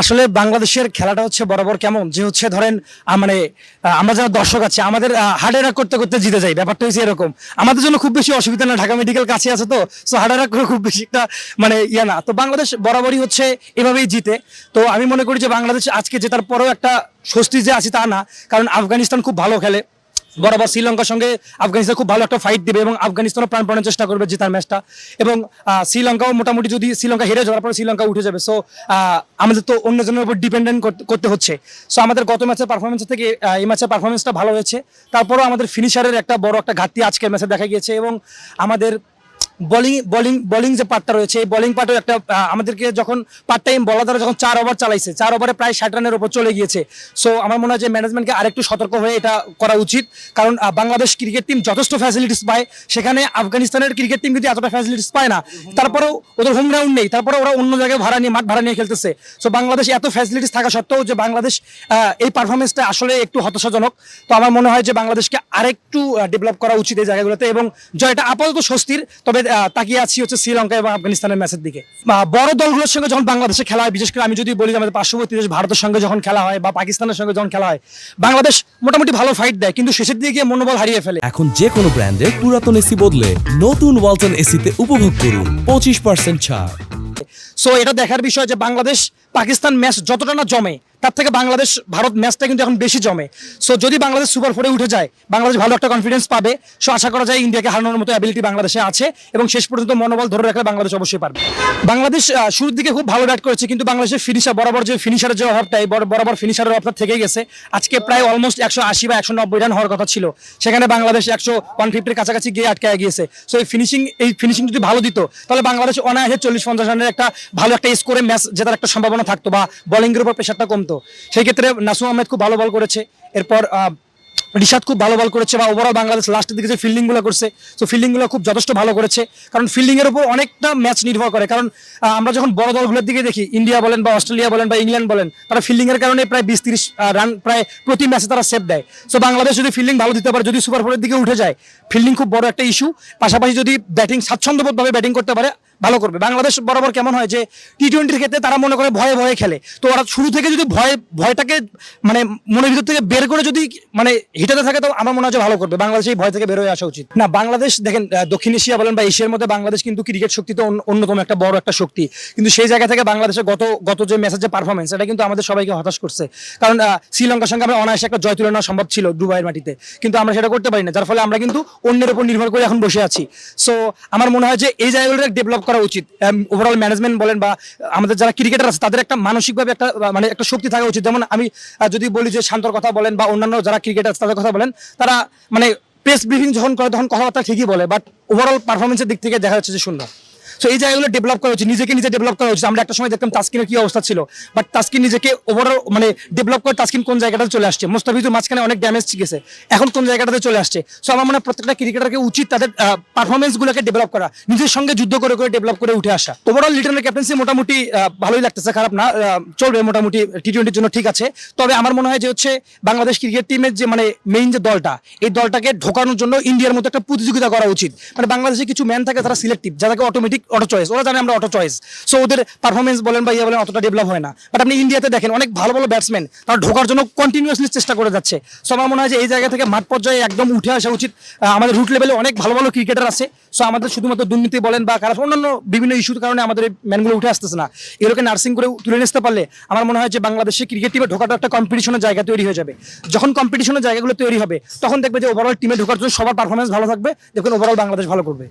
আসলে বাংলাদেশের খেলাটা হচ্ছে বরাবর কেমন? যে হচ্ছে ধরেন মানে আমরা যারা দর্শক আছে, আমাদের অ্যাটাক করতে করতে জিতে যাই। ব্যাপারটা হচ্ছে এরকম। আমাদের জন্য খুব বেশি অসুবিধা না, ঢাকা মেডিকেল কাছে আছে তো সো অ্যাটাক করে খুব বেশি একটা মানে ইয়ে না। তো বাংলাদেশ বরাবরই হচ্ছে এভাবেই জিতে। তো আমি মনে করি যে বাংলাদেশ আজকে জেতার পরেও একটা স্বস্তি যে আছে তা না, কারণ আফগানিস্তান খুব ভালো খেলে। বরাবর শ্রীলঙ্কার সঙ্গে আফগানিস্তান খুব ভালো একটা ফাইট দেবে এবং আফগানিস্তানও প্রাণপণের চেষ্টা করবে জেতার ম্যাচটা এবং শ্রীলঙ্কাও মোটামুটি যদি শ্রীলঙ্কা হেরে যাওয়ার পরে শ্রীলঙ্কা উঠে যাবে। সো আমাদের তো অন্যজনের উপর ডিপেন্ডেন্ট করতে হচ্ছে। সো আমাদের গত ম্যাচের পারফরমেন্স থেকে এই ম্যাচের পারফরমেন্সটা ভালো হয়েছে। তারপরেও আমাদের ফিনিশারের একটা বড় একটা ঘাটতি আজকের ম্যাচে দেখা গিয়েছে এবং আমাদের বোলিং বোলিং বোলিং যে পার্টটা রয়েছে, এই বোলিং পার্টও একটা আমাদেরকে যখন পার্ট টাইম বলাদারা যখন চার ওভার চালাইছে, চার ওভারে প্রায় ষাট রানের উপর চলে গিয়েছে। সো আমার মনে হয় যে ম্যানেজমেন্টকে আরেকটু সতর্ক হয়ে এটা করা উচিত। কারণ বাংলাদেশ ক্রিকেট টিম যথেষ্ট ফ্যাসিলিটিস পায়। সেখানে আফগানিস্তানের ক্রিকেট টিম যদি এতটা ফ্যাসিলিটিস পায় না। তারপরেও ওদের হোম গ্রাউন্ড নেই। তারপরে ওরা অন্য জায়গায় ভাড়া নিয়ে, মাঠ ভাড়া নিয়ে খেলতেছে। সো বাংলাদেশ এত ফ্যাসিলিটিস থাকা সত্ত্বেও যে বাংলাদেশ এই পারফরমেন্সটা আসলে একটু হতাশাজনক। তো আমার মনে হয় যে বাংলাদেশকে আরেকটু ডেভেলপ করা উচিত এই জায়গাগুলোতে। এবং জয়টা আপাতত স্বস্তির। তবে তাকিয়ে আছি হচ্ছে শ্রীলঙ্কা এবং আফগানিস্তানের ম্যাচের দিকে। বড় দলগুলোর সঙ্গে যখন বাংলাদেশে খেলা হয় বিশেষ করে আমি যদি বলি আমাদের পার্শ্ববর্তী দেশ ভারতের সঙ্গে যখন খেলা হয় বা পাকিস্তানের সঙ্গে যখন খেলা হয় বাংলাদেশ মোটামুটি ভালো ফাইট দেয় কিন্তু শেষের দিকে গিয়ে মনোবল হারিয়ে ফেলে। এখন যে কোনো ব্র্যান্ডের পুরাতন এসি বদলে নতুন ওয়ালটন এসিতে উপভোগ করুন পঁচিশ পার্সেন্ট ছাড়। সো এটা দেখার বিষয় যে বাংলাদেশ পাকিস্তান ম্যাচ যতটা না জমে তার থেকে বাংলাদেশ, ভারত ম্যাচটা কিন্তু এখন বেশি জমে। সো যদি বাংলাদেশ সুপার ফোরে উঠে যায়, বাংলাদেশ ভালো একটা কনফিডেন্স পাবে। সো আশা করা যায় ইন্ডিয়াকে হারানোর মতো অ্যাবিলিটি বাংলাদেশে আছে এবং শেষ পর্যন্ত মনোবল ধরে রাখলে বাংলাদেশ অবশ্যই পারবে। বাংলাদেশ শুরুর দিকে খুব ভালো ব্যাট করেছে, কিন্তু বাংলাদেশের ফিনিশার বরাবর যে ফিনিশারের যে অভাবটা, এই বরাবর ফিনিশারের অভাবটা থেকে গেছে। আজকে প্রায় অলমোস্ট একশো আশি বা একশো নব্বই রান হওয়ার কথা ছিল। সেখানে বাংলাদেশ একশো ওয়ান ফিফটির কাছাকাছি গিয়ে আটকায় গিয়েছে। সো এই ফিনিশিং এই ফিনিশিং যদি ভালো দিত, তাহলে বাংলাদেশ অনায়াসে চল্লিশ পঞ্চাশ রানের একটা ভালো একটা স্কোরে ম্যাচ জেতার একটা সম্ভাবনা থাকতো বা বোলিংয়ের উপর প্রেশারটা কমতো। সেই ক্ষেত্রে নাসুম আহমেদ খুব ভালো বল করেছে। এরপর রিশাদ খুব ভালো বল করেছে বা ওভারঅল বাংলাদেশ লাস্টের দিকে যে ফিল্ডিংগুলো করছে, তো ফিল্ডিংগুলো খুব যথেষ্ট ভালো করেছে। কারণ ফিল্ডিংয়ের উপর অনেকটা ম্যাচ নির্ভর করে। কারণ আমরা যখন বড় দলগুলোর দিকে দেখি ইন্ডিয়া বলেন বা অস্ট্রেলিয়া বলেন বা ইংল্যান্ড বলেন, তারা ফিল্ডিংয়ের কারণে প্রায় বিশ তিরিশ রান প্রায় প্রতি ম্যাচে তারা সেভ দেয়। সো বাংলাদেশ যদি ফিল্ডিং ভালো দিতে পারে, যদি সুপার ফোরের দিকে উঠে যায় ফিল্ডিং খুব বড় একটা ইস্যু পাশাপাশি যদি ব্যাটিং স্বাচ্ছন্দ্যবোধভাবে ব্যাটিং করতে পারে ভালো করবে। বাংলাদেশ বরাবর কেমন হয় যে টি টোয়েন্টির ক্ষেত্রে তারা মনে করে ভয়ে ভয়ে খেলে। তো ওরা শুরু থেকে যদি ভয়, ভয়টাকে মানে মনের ভিতর থেকে বের করে যদি মানে হিটাতে থাকে, তো আমার মনে হয় ভালো করবে। বাংলাদেশ এই ভয় থেকে বের হয়ে আসা উচিত। না, বাংলাদেশ দেখেন দক্ষিণ এশিয়া বলেন বা এশিয়ার মধ্যে বাংলাদেশ কিন্তু ক্রিকেট শক্তিতে অন্য- অন্যতম একটা বড় একটা শক্তি। কিন্তু সেই জায়গা থেকে বাংলাদেশের গত গত যে ম্যাচের যে পারফরমেন্স এটা কিন্তু আমাদের সবাইকে হতাশ করছে। কারণ শ্রীলঙ্কার সঙ্গে আমরা অনায়াসে একটা জয় তুলে নেওয়া সম্ভব ছিল দুবাইয়ের মাটিতে। কিন্তু আমরা সেটা করতে পারি না। যার ফলে আমরা কিন্তু অন্যের উপর নির্ভর করে এখন বসে আছি। সো আমার মনে হয় যে এই জায়গাগুলো ডেভেলপ করা উচিত। ওভারঅল ম্যানেজমেন্ট বলেন বা আমাদের যারা ক্রিকেটার আছে, তাদের একটা মানসিকভাবে একটা মানে একটা শক্তি থাকা উচিত। যেমন আমি যদি বলি যে শান্তর কথা বলেন বা অন্যান্য যারা ক্রিকেটার আছে, তাদের কথা বলেন, তারা মানে প্রেস ব্রিফিং যখন করে, তখন কথাবার্তা ঠিকই বলে বাট ওভারঅল পারফরমেন্সের দিক থেকে দেখা যাচ্ছে যে শূন্য সো এই জায়গাগুলো ডেভেলপ করা উচিত নিজেকে নিজে ডেভেলপ করা উচিত আমরা একটা সময় দেখতাম তাস্কিনের কি অবস্থা ছিল। বাট তাস্কিন নিজেকে ওভারঅল মানে ডেভেলপ করে তাস্কিন কোন জায়গাটাতে চলে আসছে? মোস্তাফিজুর মাঝখানে অনেক ড্যামেজ গেছে এখন কোন জায়গাটাতে চলে আসছে? সো আমার মনে হয় প্রত্যেকটা ক্রিকেটারকে উচিত তাদের পারফরমেন্স গুলোকে ডেভেলপ করা। নিজের সঙ্গে যুদ্ধ করে করে ডেভেলপ করে উঠে আসা। ওভারঅল লিটনের ক্যাপ্টেন্সি মোটামুটি ভালোই লাগতেছে, খারাপ না চলবে মোটামুটি টি টোয়েন্টির জন্য ঠিক আছে। তবে আমার মনে হয় যে হচ্ছে বাংলাদেশ ক্রিকেট টিমের যে মানে মেইন যে দলটা, এই দলটাকে ঢোকানোর জন্য ইন্ডিয়ার মতো একটা প্রতিযোগিতা করা উচিত। মানে বাংলাদেশে কিছু ম্যান থাকে, তারা সিলেক্টিভ যাদেরকে অটোমেটিক অটো চয়েস ওরা জানে আমরা অটো চয়েস সো ওদের পারফরমেন্স বলেন বা ইয়ে বলেন অতটা ডেভেলপ হয় না। বাট আপনি ইন্ডিয়াতে দেখেন, অনেক ভালো ভালো ব্যাটসম্যান তারা ঢোকার জন্য কন্টিনিউয়াসলি চেষ্টা করে যাচ্ছে। সো আমার মনে হয় যে এই জায়গা থেকে মাঠ পর্যায়ে একদম উঠে আসা উচিত। আমাদের রুট লেভেলে অনেক ভালো ভালো ক্রিকেটার আছে। সো আমাদের শুধুমাত্র দুর্নীতি বলেন বা খারাপ, অন্যান্য বিভিন্ন ইস্যুর কারণে আমাদের এই ম্যানগুলো উঠে আসতেছে না। এগুলোকে নার্সিং করে তুলে নিতে পারলে আমার মনে হয় যে বাংলাদেশে ক্রিকেট টিমে ঢোকাটা একটা কম্পিটিশনের জায়গা তৈরি হয়ে যাবে। যখন কম্পিটিশনের জায়গাগুলো তৈরি হবে, তখন দেখবে যে ওভারঅল টিমে ঢোকার জন্য সবার পারফরমেন্স ভালো থাকবে। দেখুন ওভারঅল বাংলাদেশ ভালো করবে।